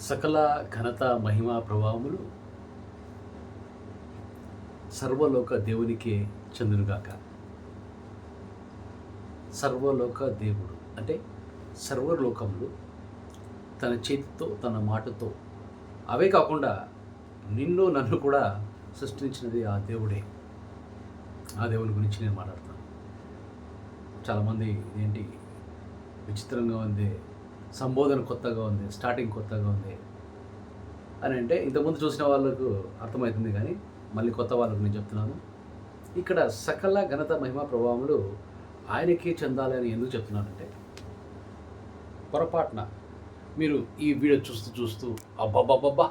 సకల ఘనత మహిమా ప్రభావములు సర్వలోక దేవునికే చెందునుగాక. సర్వలోక దేవుడు అంటే సర్వలోకములు తన చేతితో తన మాటతో. అవే కాకుండా నిన్ను నన్ను కూడా సృష్టించినది ఆ దేవుడే. ఆ దేవుని గురించి నేను మాట్లాడతాను. చాలామంది ఏంటి విచిత్రంగా ఉంది సంబోధన కొత్తగా ఉంది స్టార్టింగ్ కొత్తగా ఉంది అని అంటే ఇంతకుముందు చూసిన వాళ్ళకు అర్థమవుతుంది కానీ మళ్ళీ కొత్త వాళ్ళకు నేను చెప్తున్నాను. ఇక్కడ సకల ఘనత మహిమ ప్రభావములు ఆయనకే చెందాలి అని ఎందుకు చెప్తున్నానంటే పొరపాటున మీరు ఈ వీడియో చూస్తూ చూస్తూ అబ్బాబ్బాబ్బా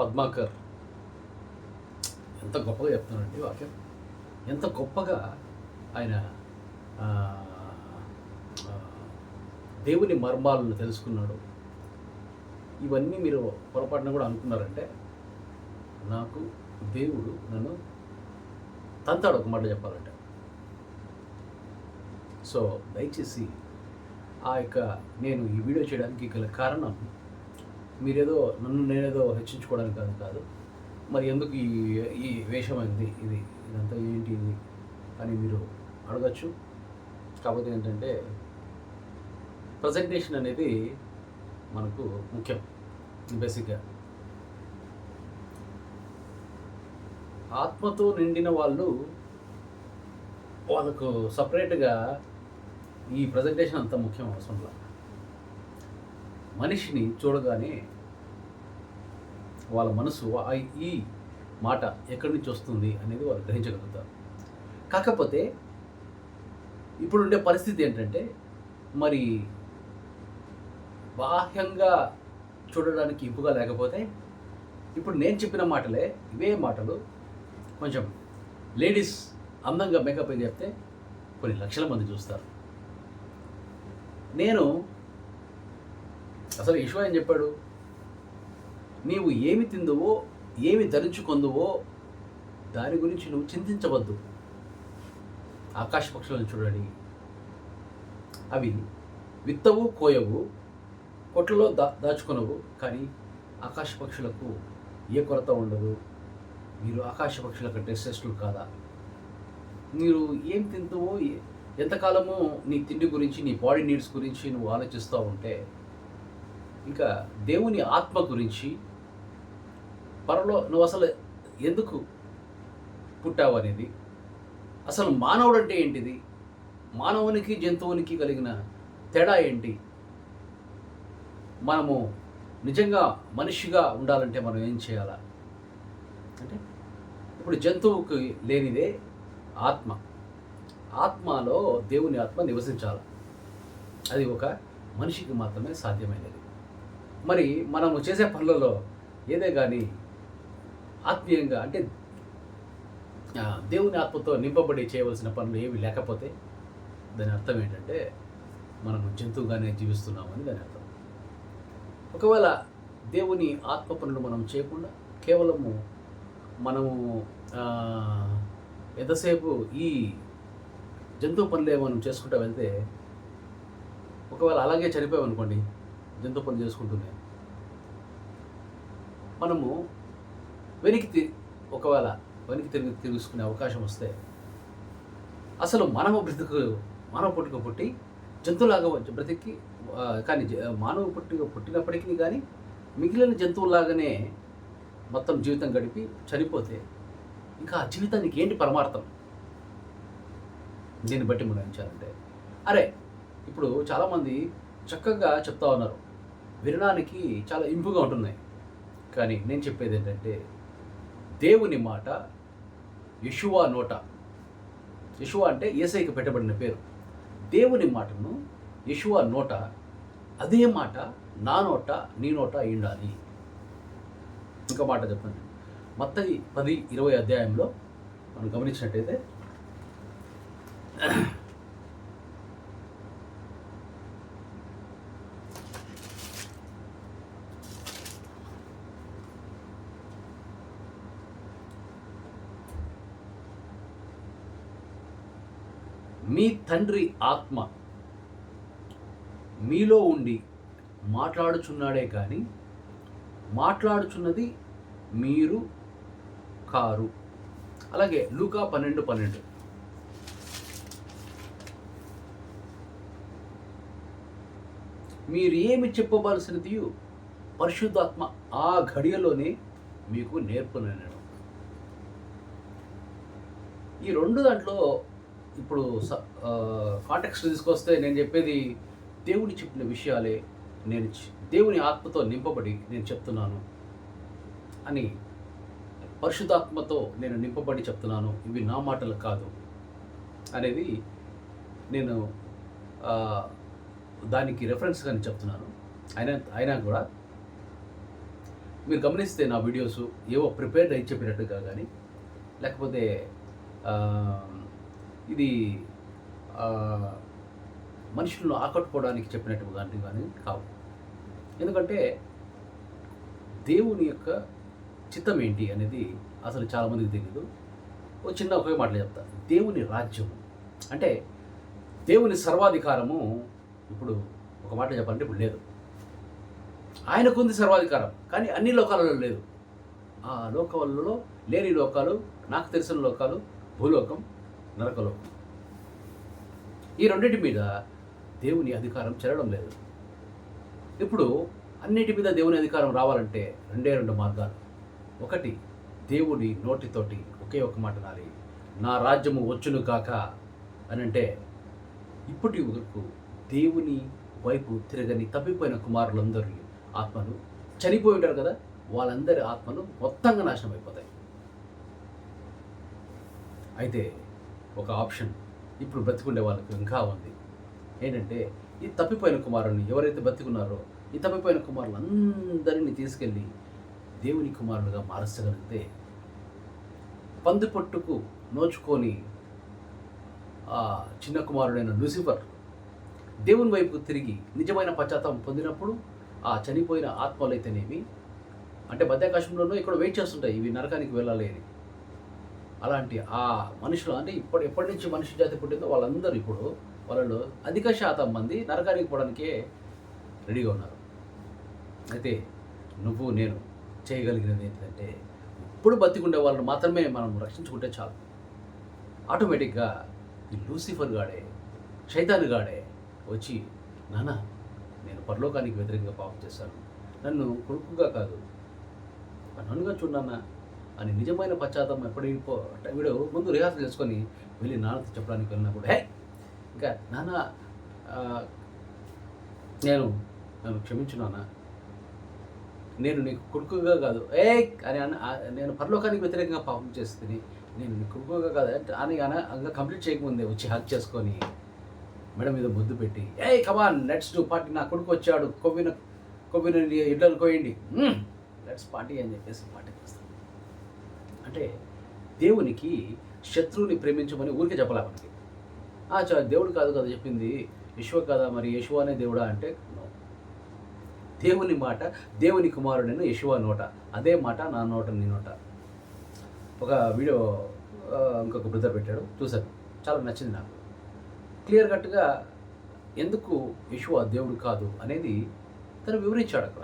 పద్మాకర్ ఎంత గొప్పగా చెప్తున్నానండి వాక్యం. ఎంత గొప్పగా ఆయన దేవుని మర్మాలను తెలుసుకున్నాడు. ఇవన్నీ మీరు పొరపాటున కూడా అనుకున్నారంటే నాకు దేవుడు నన్ను తంతాడు ఒక మాట చెప్పాలంటే. సో దయచేసి ఆ యొక్క నేను ఈ వీడియో చేయడానికి గల కారణం మీరేదో నన్ను నేనేదో హెచ్చించుకోవడానికి కాదు కాదు. మరి ఎందుకు ఈ ఈ వేషం అయింది ఇది ఇదంతా ఏంటి ఇది అని మీరు అడగచ్చు. కాకపోతే ఏంటంటే ప్రజెంటేషన్ అనేది మనకు ముఖ్యం బేసిక్గా. ఆత్మతో నిండిన వాళ్ళు వాళ్ళకు సపరేట్గా ఈ ప్రజెంటేషన్ అంత ముఖ్యం అవసరంలా మనిషిని చూడగానే వాళ్ళ మనసు ఆ- ఈ మాట ఎక్కడి నుంచి వస్తుంది అనేది వాళ్ళు గ్రహించగలుగుతారు. కాకపోతే ఇప్పుడుండే పరిస్థితి ఏంటంటే మరి బాహ్యంగా చూడడానికి ఇంపుగా లేకపోతే ఇప్పుడు నేను చెప్పిన మాటలే ఇవే మాటలు. కొంచెం లేడీస్ అందంగా మేకప్ అని చెప్తే కొన్ని లక్షల మంది చూస్తారు. నేను అసలు ఇషు ఏం చెప్పాడు? నీవు ఏమి తిందువో ఏమి ధరించుకొందువో దాని గురించి నువ్వు చింతించవద్దు. ఆకాశ పక్షులను చూడండి అవి విత్తవు కోయవు కొట్లలో దా దాచుకునవు. కానీ ఆకాశ పక్షులకు ఏ కొరత ఉండదు. మీరు ఆకాశ పక్షుల కంటే శ్రేష్ఠులు కాదా? మీరు ఏం తింటావో ఎంతకాలమో నీ తిండి గురించి నీ బాడీ నీడ్స్ గురించి నువ్వు ఆలోచిస్తూ ఉంటే ఇంకా దేవుని ఆత్మ గురించి పరలో నువ్వు అసలు ఎందుకు పుట్టావు అనేది అసలు మానవుడు అంటే ఏంటిది? మానవునికి జంతువునికి కలిగిన తేడా ఏంటి? మనము నిజంగా మనిషిగా ఉండాలంటే మనం ఏం చేయాలా? అంటే ఇప్పుడు జంతువుకి లేనిదే ఆత్మ. ఆత్మలో దేవుని ఆత్మ నివసించాలి. అది ఒక మనిషికి మాత్రమే సాధ్యమైనది. మరి మనము చేసే పనులలో ఏదే కానీ ఆత్మీయంగా అంటే దేవుని ఆత్మతో నింపబడి చేయవలసిన పనులు ఏవి లేకపోతే దాని అర్థం ఏంటంటే మనము జంతువుగానే జీవిస్తున్నామని దాని అర్థం. ఒకవేళ దేవుని ఆత్మ పనులు మనం చేయకుండా కేవలము మనము ఎంతసేపు ఈ జంతు పనులే మనం చేసుకుంటూ వెళ్తే ఒకవేళ అలాగే చనిపోయామనుకోండి జంతు పనులు చేసుకుంటూనే. మనము వెనక్కి తి ఒకవేళ వెనక్కి తిరిగి తిరుగుసుకునే అవకాశం వస్తే అసలు మానవ బ్రతుకు మానవ పుట్టుక పుట్టి జంతువులాగా వచ్చి బ్రతికి కానీ మానవ పుట్టి పుట్టినప్పటికీ కానీ మిగిలిన జంతువులాగానే మొత్తం జీవితం గడిపి చనిపోతే ఇంకా ఆ జీవితానికి ఏంటి పరమార్థం? దీన్ని బట్టి ముగించాలంటే అరే ఇప్పుడు చాలామంది చక్కగా చెప్తా ఉన్నారు. వినడానికి చాలా ఇంపుగా ఉంటున్నాయి. కానీ నేను చెప్పేది ఏంటంటే దేవుని మాట యశువా నోట. యశువా అంటే ఏసైకి పెట్టబడిన పేరు. దేవుని మాటను యశువ నోట అదే మాట నా నోట నీ నోట అయి ఉండాలి ఇంకో మాట చెప్పండి. మొత్తది పది ఇరవై అధ్యాయంలో మనం గమనించినట్టయితే మీ తండ్రి ఆత్మ మీలో ఉండి మాట్లాడుచున్నాడే కానీ మాట్లాడుచున్నది మీరు కారు. అలాగే లూకా పన్నెండు పన్నెండు. మీరు ఏమి చెప్పవలసినది పరిశుద్ధాత్మ ఆ ఘడియలోనే మీకు నేర్పునను. ఈ రెండు దాంట్లో ఇప్పుడు కాంటాక్ట్స్ తీసుకొస్తే నేను చెప్పేది దేవుని చెప్పిన విషయాలే నేను దేవుని ఆత్మతో నింపబడి నేను చెప్తున్నాను అని పరిశుద్ధాత్మతో నేను నింపబడి చెప్తున్నాను. ఇవి నా మాటలు కాదు అనేది నేను దానికి రెఫరెన్స్గా నేను చెప్తున్నాను. అయినా అయినా కూడా మీరు గమనిస్తే నా వీడియోస్ ఏవో ప్రిపేర్డ్ అయి చెప్పినట్టుగా కానీ లేకపోతే ఇది మనుషులను ఆకట్టుకోవడానికి చెప్పినట్టు కానీ కానీ కావు. ఎందుకంటే దేవుని యొక్క చిత్తం ఏంటి అనేది అసలు చాలామందికి తెలియదు ఓ చిన్న ఒకే మాటలు చెప్తా. దేవుని రాజ్యం అంటే దేవుని సర్వాధికారము ఇప్పుడు ఒక మాట చెప్పాలంటే ఇప్పుడు లేదు. ఆయనకుంది సర్వాధికారం. కానీ అన్ని లోకాలలో లేదు. ఆ లోకాలలో లేని లోకాలు నాకు తెలిసిన లోకాలు భూలోకం నరకలోకం. ఈ రెండింటి మీద దేవుని అధికారం చెల్లడం లేదు. ఇప్పుడు అన్నిటి మీద దేవుని అధికారం రావాలంటే రెండే రెండు మార్గాలు. ఒకటి దేవుడి నోటితోటి ఒకే ఒక మాట నాలి నా రాజ్యము వచ్చును కాక అని అంటే ఇప్పటి వరకు దేవుని వైపు తిరగని తప్పిపోయిన కుమారులందరి ఆత్మలు చనిపోయి ఉంటారు కదా వాళ్ళందరి ఆత్మలు మొత్తంగా నాశనం అయిపోతాయి. అయితే ఒక ఆప్షన్ ఇప్పుడు బ్రతికుండే వాళ్ళకి ఇంకా ఉంది. ఏంటంటే ఈ తప్పిపోయిన కుమారుని ఎవరైతే బతికున్నారో ఈ తప్పిపోయిన కుమారులందరినీ తీసుకెళ్ళి దేవుని కుమారులుగా మార్చగలిగితే పంది పట్టుకు నోచుకొని ఆ చిన్న కుమారుడైన లూసిఫర్ దేవుని వైపుకు తిరిగి నిజమైన పశ్చాత్తాపం పొందినప్పుడు ఆ చనిపోయిన ఆత్మలు అయితేనేమి అంటే మధ్యాకాశంలోనూ ఇక్కడ వెయిట్ చేస్తుంటాయి ఇవి నరకానికి వెళ్ళాలి అని. అలాంటి ఆ మనుషులు అంటే ఇప్పటి ఎప్పటి నుంచి మనిషి జాతి పుట్టిందో వాళ్ళందరూ ఇప్పుడు వాళ్ళలో అధిక శాతం మంది నరకానికి పోవడానికే రెడీగా ఉన్నారు. అయితే నువ్వు నేను చేయగలిగినది ఏంటంటే ఇప్పుడు బతికుండే వాళ్ళని మాత్రమే మనం రక్షించుకుంటే చాలు. ఆటోమేటిక్గా ఈ లూసిఫర్ గాడే శైతాన్ గాడే వచ్చి నాన్న నేను పరలోకానికి వ్యతిరేకంగా పాపం చేశాను. నన్ను కొడుకుగా కాదు నన్నుగా చూడన్నా అని నిజమైన పశ్చాత్తాపం ఎప్పుడైపో అంటే వీడు ముందు రిహార్సల్ చేసుకొని వెళ్ళి నాన్నతో చెప్పడానికి వెళ్ళినప్పుడు హే ఇంకా నాన్న నేను నన్ను క్షమించు నాన్న నేను నీకు కొడుకుగా కాదు. ఏ అని అన్న నేను పరలోకానికి వ్యతిరేకంగా పాపం చేస్తుంది నేను నీ కొడుకుగా కాదు. అంటే అని అన్న ఇంకా కంప్లీట్ చేయకముందే వచ్చి హక్ చేసుకొని మెడ మీద ముద్దు పెట్టి ఏ come on let's do party నా కొడుకు వచ్చాడు. కొవ్విన కొవ్విన ఇడ్లను కోయండి లెట్స్ పార్టీ అని చెప్పేసి పార్టీ చేస్తాను. అంటే దేవునికి శత్రువుని ప్రేమించమని ఊరికే చెప్పలే మనకి. దేవుడు కాదు కదా చెప్పింది. యశ్వ కదా మరి? యశువ అనే దేవుడా అంటే దేవుని మాట దేవుని కుమారుడైన యశువ నోట. అదే మాట నా నోట నీ నోట. ఒక వీడియో ఇంకొక బ్రదర్ పెట్టాడు. చూశాను. చాలా నచ్చింది నాకు. క్లియర్ కట్గా ఎందుకు యశువ దేవుడు కాదు అనేది తను వివరించాడు అక్కడ.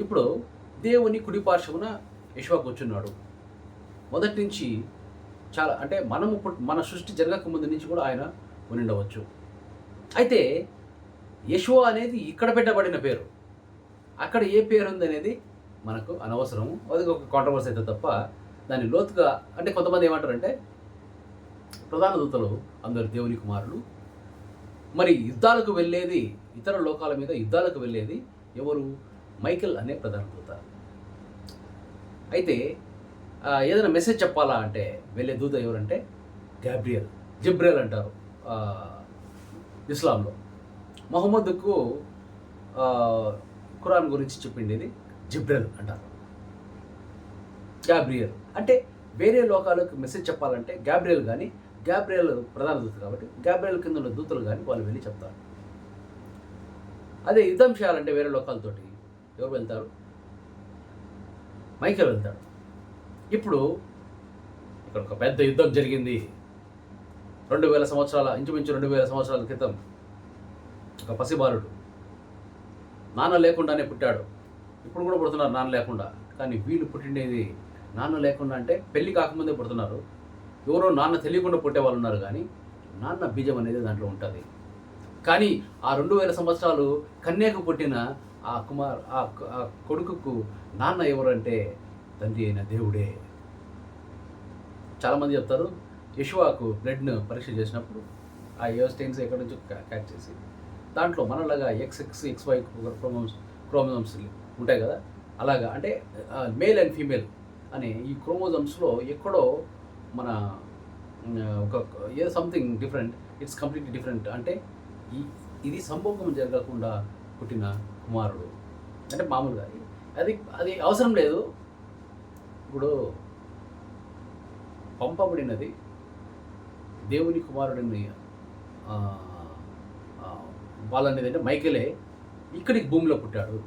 ఇప్పుడు దేవుని కుడి పార్శ్వమున యశువ కూర్చున్నాడు. మొదటి నుంచి చాలా అంటే మనం మన సృష్టి జరగక ముందు నుంచి కూడా ఆయన ఉండవచ్చు అయితే యశో అనేది ఇక్కడ పెట్టబడిన పేరు. అక్కడ ఏ పేరు ఉంది అనేది మనకు అనవసరం అది ఒక కాంట్రవర్సీ అయితే తప్ప దాన్ని లోతుగా అంటే కొంతమంది ఏమంటారంటే ప్రధాన దూతలు అందరు దేవుని కుమారులు. మరి యుద్ధాలకు వెళ్ళేది ఇతర లోకాల మీద యుద్ధాలకు వెళ్ళేది ఎవరు? మైకెల్ అనే ప్రధాన దూత. అయితే ఏదైనా మెసేజ్ చెప్పాలా అంటే వెళ్ళే దూత ఎవరంటే గ్యాబ్రియల్ జిబ్రియల్ అంటారు ఇస్లాంలో. మహమ్మద్కు ఖురాన్ గురించి చెప్పిండేది జిబ్రియల్ అంటారు. గ్యాబ్రియల్ అంటే వేరే లోకాలకు మెసేజ్ చెప్పాలంటే గ్యాబ్రియల్ కానీ గ్యాబ్రియల్ ప్రధాన దూత కాబట్టి గ్యాబ్రియల్ కింద ఉన్న దూతలు కానీ వాళ్ళు వెళ్ళి చెప్తారు. అదే యుద్ధం చేయాలంటే వేరే లోకాలతోటి ఎవరు వెళ్తారు? మైకేల్ వెళ్తాడు. ఇప్పుడు ఇక్కడ ఒక పెద్ద యుద్ధం జరిగింది. రెండు వేల సంవత్సరాల ఇంచుమించు రెండు వేల సంవత్సరాల క్రితం ఒక పసిబాలుడు నాన్న లేకుండానే పుట్టాడు. ఇప్పుడు కూడా పుడుతున్నారు నాన్న లేకుండా. కానీ వీళ్ళు పుట్టిండేది నాన్న లేకుండా అంటే పెళ్ళి కాకముందే పుడుతున్నారు. ఎవరో నాన్న తెలియకుండా పుట్టే వాళ్ళు ఉన్నారు కానీ నాన్న బీజం అనేది దాంట్లో ఉంటుంది. కానీ ఆ రెండు వేల సంవత్సరాలు కన్యకు పుట్టిన ఆ కుమార్ ఆ కొడుకుకు నాన్న ఎవరంటే తండ్రి అయిన దేవుడే. చాలామంది చెప్తారు యశువాకు బ్లడ్ను పరీక్ష చేసినప్పుడు ఆ యోస్టైన్స్ ఎక్కడి నుంచో క్యాచ్ చేసి దాంట్లో మనలాగా X X X Y chromosomes chromosomes ఉంటాయి కదా? అలాగా అంటే మేల్ అండ్ ఫీమేల్ అనే ఈ క్రోమోజమ్స్లో ఎక్కడో మన ఒక ఏదో something different it's completely different. అంటే ఈ ఇది సంభోగం జరగకుండా పుట్టిన కుమారుడు. అంటే మామూలుగా అది అది అవసరం లేదు. ఇప్పుడు పంపబడినది దేవుని కుమారుడిని ఆ, ఆ, వాళ్ళనేది అంటే మైకేలే ఇక్కడికి భూమిలో పుట్టాడు.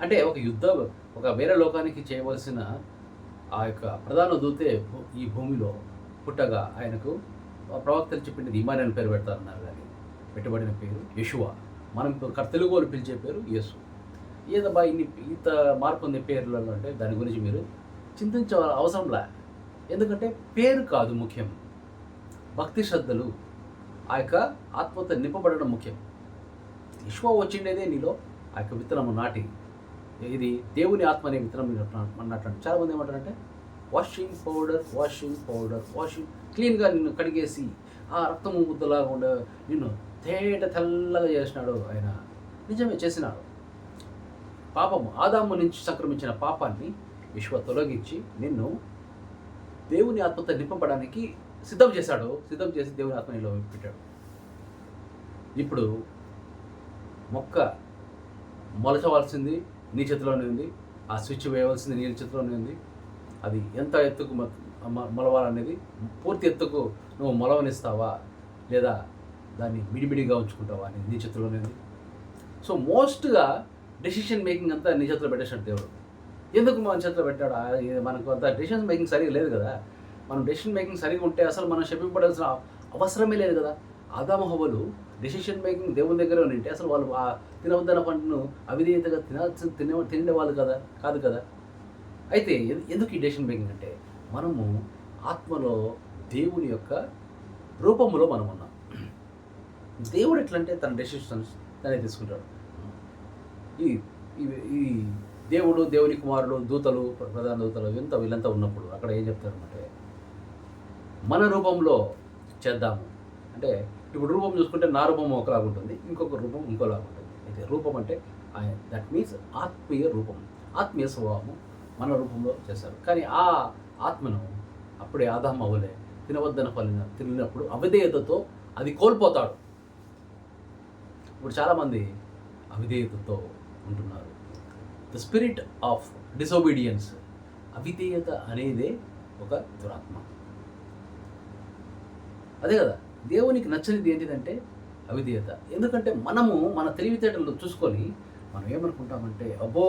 అంటే ఒక యుద్ధ ఒక వేరే లోకానికి చేయవలసిన ఆ యొక్క ప్రధాన దూతే ఈ భూమిలో పుట్టగా ఆయనకు ప్రవక్తలు చెప్పింది ఇమాన్ పేరు పెడతారన్నారు కానీ పెట్టబడిన పేరు యశువ మనం తెలుగు వాళ్ళు పిలిచే పేరు యేసు. ఏదబ్బా ఇన్ని ఇంత మార్పు ఉంది పేర్లలో అంటే దాని గురించి మీరు చింతించ అవసరంలా ఎందుకంటే పేరు కాదు ముఖ్యం. భక్తి శ్రద్ధలు ఆ యొక్క ఆత్మత నింపబడడం ముఖ్యం. విశ్వ వచ్చిండేదే నీలో ఆ యొక్క విత్తనము నాటి. ఇది దేవుని ఆత్మ అనే విత్తనం అన్నట్టు చాలామంది ఏమంటారంటే washing powder washing powder washing క్లీన్గా నిన్ను కడిగేసి ఆ రక్తము ముద్దలాగా ఉండ నిన్ను తేట తెల్లగా చేసినాడు ఆయన. నిజమే చేసినాడు. పాపము ఆదాము నుంచి సంక్రమించిన పాపాన్ని విశ్వ తొలగించి నిన్ను దేవుని ఆత్మతో నింపబడానికి సిద్ధం చేశాడు. సిద్ధం చేసి దేవుని ఆత్మ నీలో పెట్టాడు. ఇప్పుడు మొక్క మొలచవలసింది నీ చేతిలోనే ఉంది. ఆ స్విచ్ వేయవలసింది నీ చేతిలోనే ఉంది. అది ఎంత ఎత్తుకు మ- మొలవాలనేది పూర్తి ఎత్తుకు నువ్వు మొలవనిస్తావా? లేదా దాన్ని మిడిమిడిగా ఉంచుకుంటావా అనేది నీ చేతిలోనే ఉంది. సో మోస్ట్గా డెసిషన్ మేకింగ్ అంతా నీ చేతిలో పెట్టేసాడు దేవుడు. ఎందుకు మన చేతిలో పెట్టాడు? ఇది మనకు అంత డెసిషన్ మేకింగ్ సరిగా లేదు కదా. మనం డెసిషన్ మేకింగ్ సరిగా ఉంటే అసలు మనం శపింపడాల్సిన అవసరమే లేదు కదా. ఆదామహవలు డెసిషన్ మేకింగ్ దేవుని దగ్గర ఉంటే అసలు వాళ్ళు ఆ తినవద్దన పంటను అవిధేయతగా తినాల్సి తినే తినేవాళ్ళు కదా కాదు కదా. అయితే ఎందుకు ఈ డెసిషన్ మేకింగ్ అంటే మనము ఆత్మలో దేవుని యొక్క రూపంలో మనం ఉన్నాం. దేవుడు ఎట్లంటే తన డెసిషన్స్ తనే తీసుకుంటాడు. ఈ- ఈ దేవుడు దేవుని కుమారుడు దూతలు ప్రధాన దూతలు ఇంత వీళ్ళంతా ఉన్నప్పుడు అక్కడ ఏం చెప్తారంటే మన రూపంలో చేద్దాము. అంటే ఇప్పుడు రూపం చూసుకుంటే నా రూపం ఒకలాగా ఉంటుంది ఇంకొక రూపం ఇంకోలాగా ఉంటుంది. అయితే రూపం అంటే దట్ మీన్స్ ఆత్మీయ రూపం. ఆత్మీయ స్వభావము మన రూపంలో చేశారు. కానీ ఆ ఆత్మను అప్పుడే ఆదాం అవ్వలే తినవద్దన ఫలిన తిరిగినప్పుడు అవిధేయతతో అది కోల్పోతాడు. ఇప్పుడు చాలామంది అవిధేయతతో ఉంటున్నారు. ద స్పిరిట్ ఆఫ్ డిసోబీడియన్స్ అవిధేయత అనేదే ఒక దురాత్మ. అదే కదా దేవునికి నచ్చనిది ఏంటిదంటే అవిధేయత. ఎందుకంటే మనము మన తెలివితేటలు చూసుకొని మనం ఏమనుకుంటామంటే అబ్బో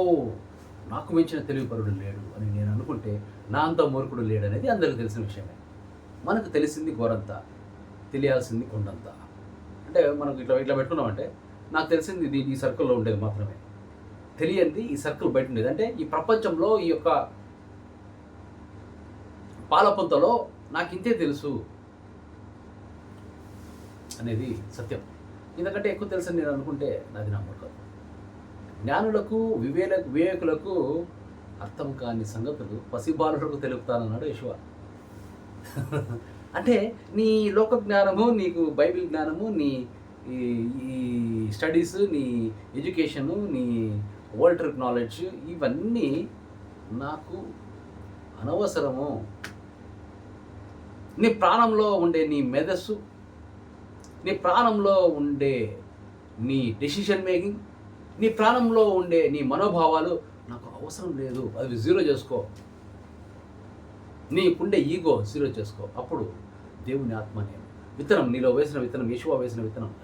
నాకు మించిన తెలివిపరుడు లేడు అని నేను అనుకుంటే నా అంత మూర్ఖుడు లేడు అనేది అందరికీ తెలిసిన విషయమే. మనకు తెలిసింది గోరంతా తెలియాల్సింది కొండంత. అంటే మనకు ఇట్లా ఇట్లా పెట్టుకున్నామంటే నాకు తెలిసింది ఇది ఈ సర్కిల్లో ఉండేది మాత్రమే. తెలియంది ఈ సర్కిల్ బయట ఉండేది. అంటే ఈ ప్రపంచంలో ఈ యొక్క పాలపుంతలో నాకు ఇంతే తెలుసు అనేది సత్యం. ఎందుకంటే ఎక్కువ తెలుసని నేను అనుకుంటే నాది నా మూర్ఖత్వం. జ్ఞానులకు వివేల వివేకులకు అర్థం కాని సంగతులు పసిబాలులకు తెలుపుతానన్నాడు యశువ అంటే నీ లోక జ్ఞానము నీకు బైబిల్ జ్ఞానము నీ ఈ ఈ స్టడీస్ నీ ఎడ్యుకేషను నీ వరల్డ్ ట్రిప్ నాలెడ్జ్ ఇవన్నీ నాకు అనవసరము. నీ ప్రాణంలో ఉండే నీ మెదస్సు నీ ప్రాణంలో ఉండే నీ డెసిషన్ మేకింగ్ నీ ప్రాణంలో ఉండే నీ మనోభావాలు నాకు అవసరం లేదు. అవి జీరో చేసుకో. నీకుండే ఈగో జీరో చేసుకో. అప్పుడు దేవుని ఆత్మ నేను. విత్తనం నీలో వేసిన విత్తనం యశువా వేసిన విత్తనం.